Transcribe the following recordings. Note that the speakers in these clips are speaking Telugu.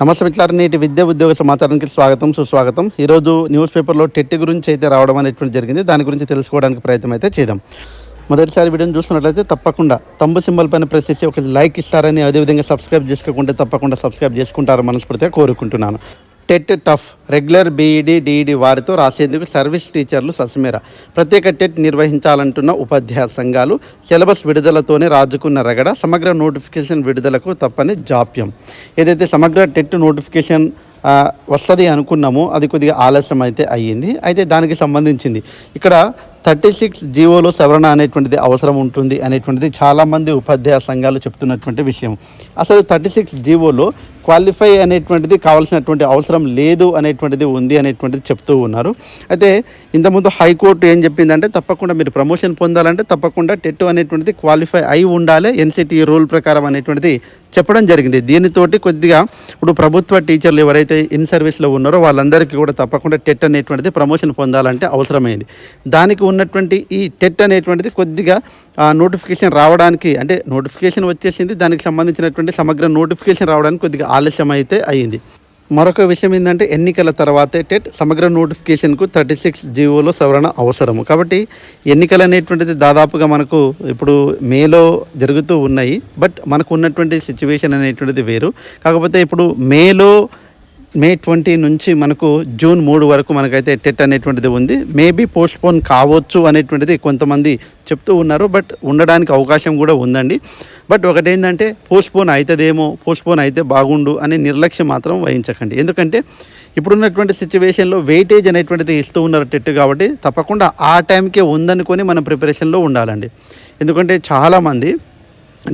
నమస్తే మిత్రులారా నేటి విద్యా ఉద్యోగ సమాచారానికి స్వాగతం సుస్వాగతం. ఈరోజు న్యూస్ పేపర్లో టెట్ గురించి అయితే రావడం అనేటువంటి జరిగింది. దాని గురించి తెలుసుకోవడానికి ప్రయత్నం అయితే చేద్దాం. మొదటిసారి వీడియోని చూస్తున్నట్లయితే తప్పకుండా తంబు సింబల్ పైన ప్రెస్ చేసి ఒక లైక్ ఇస్తారని అదేవిధంగా సబ్స్క్రైబ్ చేసుకోకుంటే తప్పకుండా సబ్స్క్రైబ్ చేసుకుంటారని మనస్ఫూర్తిగా కోరుకుంటున్నాను. TET tough regular BEd DEd వారితో రాసేందుకు సర్వీస్ టీచర్లు ససమేర. ప్రత్యేక టెట్ నిర్వహించాలంటున్న ఉపాధ్యాయ సంఘాలు సిలబస్ విడుదలతోనే రాజుకున్న రగడ సమగ్ర నోటిఫికేషన్ విడుదలకు తప్పని జాప్యం. ఏదైతే సమగ్ర టెట్ నోటిఫికేషన్ వస్తుంది అనుకున్నామో అది కొద్దిగా ఆలస్యం అయితే అయ్యింది. అయితే దానికి సంబంధించింది. ఇక్కడ థర్టీ సిక్స్ జీవోలో సవరణ అనేటువంటిది అవసరం ఉంటుంది అనేటువంటిది చాలామంది ఉపాధ్యాయ సంఘాలు చెప్తున్నటువంటి విషయం. అసలు థర్టీ సిక్స్ జీవోలో క్వాలిఫై అనేటువంటిది కావాల్సినటువంటి అవసరం లేదు అనేటువంటిది ఉంది అనేటువంటిది చెప్తూ ఉన్నారు. అయితే ఇంతకుముందు హైకోర్టు ఏం చెప్పిందంటే తప్పకుండా మీరు ప్రమోషన్ పొందాలంటే తప్పకుండా టెట్ అనేటువంటిది క్వాలిఫై అయి ఉండాలి ఎన్సిటి రూల్ ప్రకారం అనేటువంటిది చెప్పడం జరిగింది. దీనితోటి కొద్దిగా ఇప్పుడు ప్రభుత్వ టీచర్లు ఎవరైతే ఇన్ సర్వీస్లో ఉన్నారో వాళ్ళందరికీ కూడా తప్పకుండా టెట్ అనేటువంటిది ప్రమోషన్ పొందాలంటే అవసరమైంది. దానికి ఉన్న ఉన్నటువంటి ఈ టెట్ అనేటువంటిది కొద్దిగా నోటిఫికేషన్ రావడానికి అంటే నోటిఫికేషన్ వచ్చేసింది దానికి సంబంధించినటువంటి సమగ్ర నోటిఫికేషన్ రావడానికి కొద్దిగా ఆలస్యం అయితే అయింది మరొక విషయం ఏంటంటే ఎన్నికల తర్వాతే టెట్ సమగ్ర నోటిఫికేషన్కు థర్టీ సిక్స్ జీవోలో సవరణ అవసరము. కాబట్టి ఎన్నికలు అనేటువంటిది దాదాపుగా మనకు ఇప్పుడు మేలో జరుగుతూ ఉన్నాయి. బట్ మనకు ఉన్నటువంటి సిచ్యువేషన్ అనేటువంటిది వేరు. కాకపోతే ఇప్పుడు మేలో మే ట్వంటీ నుంచి మనకు జూన్ మూడు వరకు మనకైతే టెట్ అనేటువంటిది ఉంది. మేబీ పోస్ట్ పోన్ కావచ్చు అనేటువంటిది కొంతమంది చెప్తూ ఉన్నారు. బట్ ఉండడానికి అవకాశం కూడా ఉందండి. బట్ ఒకటి ఏంటంటే పోస్ట్ పోన్ అవుతుందేమో పోస్ట్ పోన్ అయితే బాగుండు అనే నిర్లక్ష్యం మాత్రం వహించకండి. ఎందుకంటే ఇప్పుడున్నటువంటి సిచ్యువేషన్లో వెయిటేజ్ అనేటువంటిది ఇస్తూ ఉన్నారు టెట్ కాబట్టి తప్పకుండా ఆ టైంకే ఉందనుకొని మనం ప్రిపరేషన్లో ఉండాలండి. ఎందుకంటే చాలామంది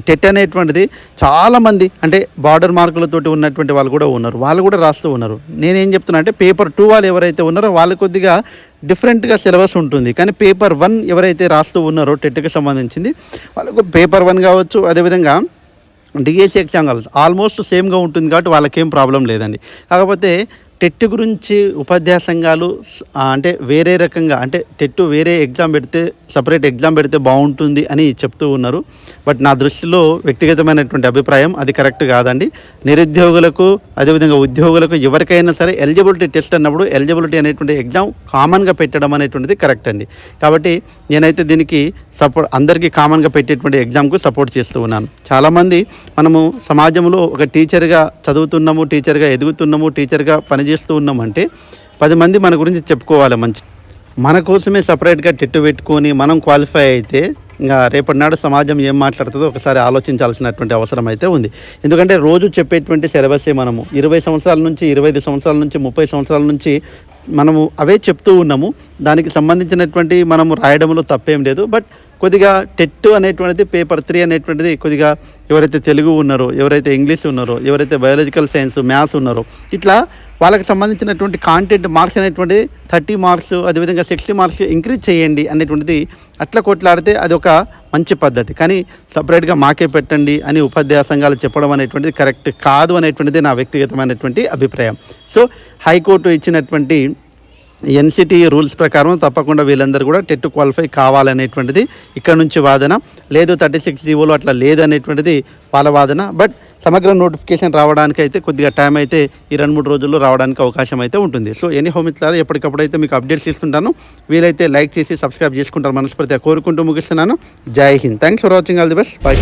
టెట్ అనేటువంటిది చాలామంది అంటే బార్డర్ మార్కులతోటి ఉన్నటువంటి వాళ్ళు కూడా ఉన్నారు. వాళ్ళు కూడా రాస్తూ ఉన్నారు. నేనేం చెప్తున్నా అంటే పేపర్ టూ వాళ్ళు ఎవరైతే ఉన్నారో వాళ్ళు కొద్దిగా డిఫరెంట్గా సిలబస్ ఉంటుంది. కానీ పేపర్ వన్ ఎవరైతే రాస్తూ ఉన్నారో టెట్కి సంబంధించింది వాళ్ళకు పేపర్ వన్ కావచ్చు అదేవిధంగా డిఎస్సి ఎగ్జామ్ కావచ్చు ఆల్మోస్ట్ సేమ్గా ఉంటుంది కాబట్టి వాళ్ళకేం ప్రాబ్లం లేదండి. కాకపోతే టెట్ గురించి ఉపాధ్యాయ సంఘాలు అంటే వేరే రకంగా అంటే టెట్ వేరే ఎగ్జామ్ పెడితే సపరేట్ ఎగ్జామ్ పెడితే బాగుంటుంది అని చెప్తూ ఉన్నారు. బట్ నా దృష్టిలో వ్యక్తిగతమైనటువంటి అభిప్రాయం అది కరెక్ట్ కాదండి. నిరుద్యోగులకు అదేవిధంగా ఉద్యోగులకు ఎవరికైనా సరే ఎలిజిబిలిటీ టెస్ట్ అన్నప్పుడు ఎలిజిబిలిటీ అనేటువంటి ఎగ్జామ్ కామన్గా పెట్టడం అనేటువంటిది కరెక్ట్ అండి. కాబట్టి నేనైతే దీనికి సపోర్ట్ అందరికీ కామన్గా పెట్టేటువంటి ఎగ్జామ్కు సపోర్ట్ చేస్తూ ఉన్నాను. చాలామంది మనము సమాజంలో ఒక టీచర్గా చదువుతున్నాము టీచర్గా ఎదుగుతున్నాము టీచర్గా చేస్తూ ఉన్నామంటే పది మంది మన గురించి చెప్పుకోవాలి మంచి. మన కోసమే సపరేట్గా టెట్టు పెట్టుకొని మనం క్వాలిఫై అయితే ఇంకా రేపటి నాడు సమాజం ఏం మాట్లాడుతుందో ఒకసారి ఆలోచించాల్సినటువంటి అవసరం అయితే ఉంది. ఎందుకంటే రోజు చెప్పేటువంటి సిలబస్సే మనము. ఇరవై సంవత్సరాల నుంచి ఇరవై ఐదు సంవత్సరాల నుంచి ముప్పై సంవత్సరాల నుంచి మనము అవే చెప్తూ ఉన్నాము. దానికి సంబంధించినటువంటి మనము రాయడంలో తప్పేం లేదు. బట్ కొద్దిగా టెట్ అనేటువంటిది పేపర్ త్రీ అనేటువంటిది కొద్దిగా ఎవరైతే తెలుగు ఉన్నారో ఎవరైతే ఇంగ్లీష్ ఉన్నారో ఎవరైతే బయాలజికల్ సైన్స్ మ్యాథ్స్ ఉన్నారో ఇట్లా వాళ్ళకి సంబంధించినటువంటి కాంటెంట్ మార్క్స్ అనేటువంటి థర్టీ మార్క్స్ అదేవిధంగా సిక్స్టీ మార్క్స్ ఇంక్రీజ్ చేయండి అనేటువంటిది అట్లా కొట్లాడితే అది ఒక మంచి పద్ధతి. కానీ సపరేట్గా మాకే పెట్టండి అని ఉపాధ్యాయ సంఘాలు చెప్పడం అనేటువంటిది కరెక్ట్ కాదు అనేటువంటిది నా వ్యక్తిగతమైనటువంటి అభిప్రాయం. సో హైకోర్టు ఇచ్చినటువంటి ఎన్సిటి రూల్స్ ప్రకారం తప్పకుండా వీళ్ళందరూ కూడా టెట్ క్వాలిఫై కావాలనేటువంటిది ఇక్కడ నుంచి వాదన. లేదు థర్టీ సిక్స్ జీవోలో అట్లా లేదనేటువంటిది వాళ్ళ వాదన. బట్ సమగ్ర నోటిఫికేషన్ రావడానికి అయితే కొద్దిగా టైం అయితే ఈ రెండు మూడు రోజుల్లో రావడానికి అవకాశం అయితే ఉంటుంది. సో ఎనీ హోమిత్లారా ఎప్పటికప్పుడు అయితే మీకు అప్డేట్స్ ఇస్తుంటాను వీలైతే లైక్ చేసి సబ్స్క్రైబ్ చేసుకుంటారు మనస్ఫూర్తిగా కోరుకుంటూ ముగిస్తున్నాను. జై Hind. Thanks for watching all the best bye